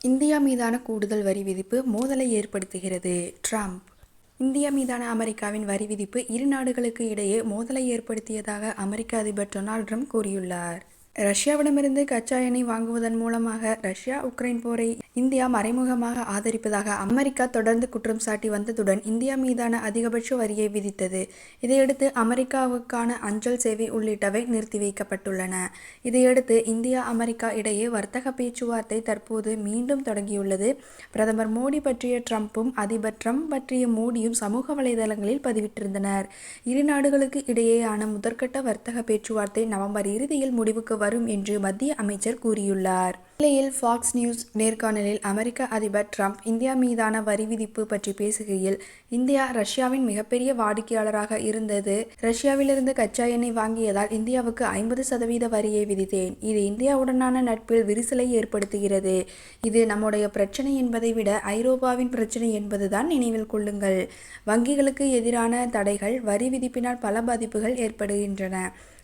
India மீதான கூடுதல் வரி விதிப்பு மோதலை ஏற்படுத்துகிறது. ட்ரம்ப். இந்தியா மீதான அமெரிக்காவின் வரி விதிப்பு இரு நாடுகளுக்கு இடையே மோதலை ஏற்படுத்தியதாக அமெரிக்க அதிபர் டொனால்ட் ட்ரம்ப் கூறியுள்ளார். ரஷ்யாவிடமிருந்து கச்சா எண்ணெய் வாங்குவதன் மூலமாக ரஷ்யா உக்ரைன் போரை இந்தியா மறைமுகமாக ஆதரிப்பதாக அமெரிக்கா தொடர்ந்து குற்றம் சாட்டி வந்ததுடன் இந்தியா மீதான அதிகபட்ச வரியை விதித்தது. இதையடுத்து அமெரிக்காவுக்கான அஞ்சல் சேவை உள்ளிட்டவை நிறுத்தி வைக்கப்பட்டுள்ளன. இதையடுத்து இந்தியா அமெரிக்கா இடையே வர்த்தக பேச்சுவார்த்தை தற்போது மீண்டும் தொடங்கியுள்ளது. பிரதமர் மோடி பற்றிய ட்ரம்ப்பும் அதிபர் ட்ரம்ப் பற்றிய மோடியும் சமூக வலைதளங்களில் பதிவிட்டிருந்தனர். இரு நாடுகளுக்கு இடையேயான முதற்கட்ட வர்த்தக பேச்சுவார்த்தை நவம்பர் இறுதியில் முடிவுக்கு வரும் என்று மத்திய அமைச்சர் கூறியுள்ளார். இந்நிலையில் ஃபாக்ஸ் நியூஸ் நேர்காணலில் அமெரிக்க அதிபர் ட்ரம்ப் இந்தியா மீதான வரி விதிப்பு பற்றி பேசுகையில் இந்தியா ரஷ்யாவின் மிகப்பெரிய வாடிக்கையாளராக இருந்தது. ரஷ்யாவிலிருந்து கச்சா எண்ணெய் வாங்கியதால் இந்தியாவுக்கு ஐம்பது சதவீத வரியை விதித்தேன். இது இந்தியாவுடனான நட்பில் விரிசலை ஏற்படுத்துகிறது. இது நம்முடைய பிரச்சனை என்பதை விட ஐரோப்பாவின் பிரச்சனை என்பதுதான் நினைவில் கொள்ளுங்கள். வங்கிகளுக்கு எதிரான தடைகள் வரி விதிப்பினால் பல பாதிப்புகள் ஏற்படுகின்றன.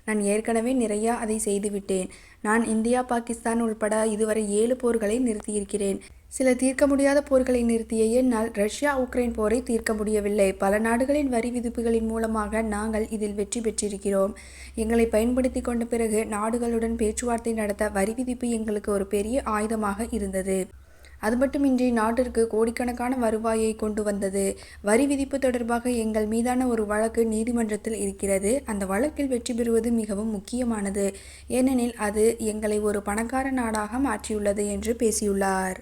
நான் ஏற்கனவே நிறையா அதை செய்துவிட்டேன். நான் இந்தியா பாகிஸ்தான் உள்பட இதுவரை ஏழு போர்களை நிறுத்தியிருக்கிறேன். சில தீர்க்க முடியாத போர்களை நிறுத்திய என்னால் ரஷ்யா உக்ரைன் போரை தீர்க்க முடியவில்லை. பல நாடுகளின் வரி விதிப்புகளின் மூலமாக நாங்கள் இதில் வெற்றி பெற்றிருக்கிறோம். எங்களை பயன்படுத்தி கொண்ட பிறகு நாடுகளுடன் பேச்சுவார்த்தை நடத்த வரி விதிப்பு எங்களுக்கு ஒரு பெரிய ஆயுதமாக இருந்தது. அது மட்டுமின்றி நாட்டிற்கு கோடிக்கணக்கான வருவாயை கொண்டு வந்தது. வரி விதிப்பு தொடர்பாக எங்கள் மீதான ஒரு வழக்கு நீதிமன்றத்தில் இருக்கிறது. அந்த வழக்கில் வெற்றி பெறுவது மிகவும் முக்கியமானது. ஏனெனில் அது எங்களை ஒரு பணக்கார நாடாக மாற்றியுள்ளது என்று பேசியுள்ளார்.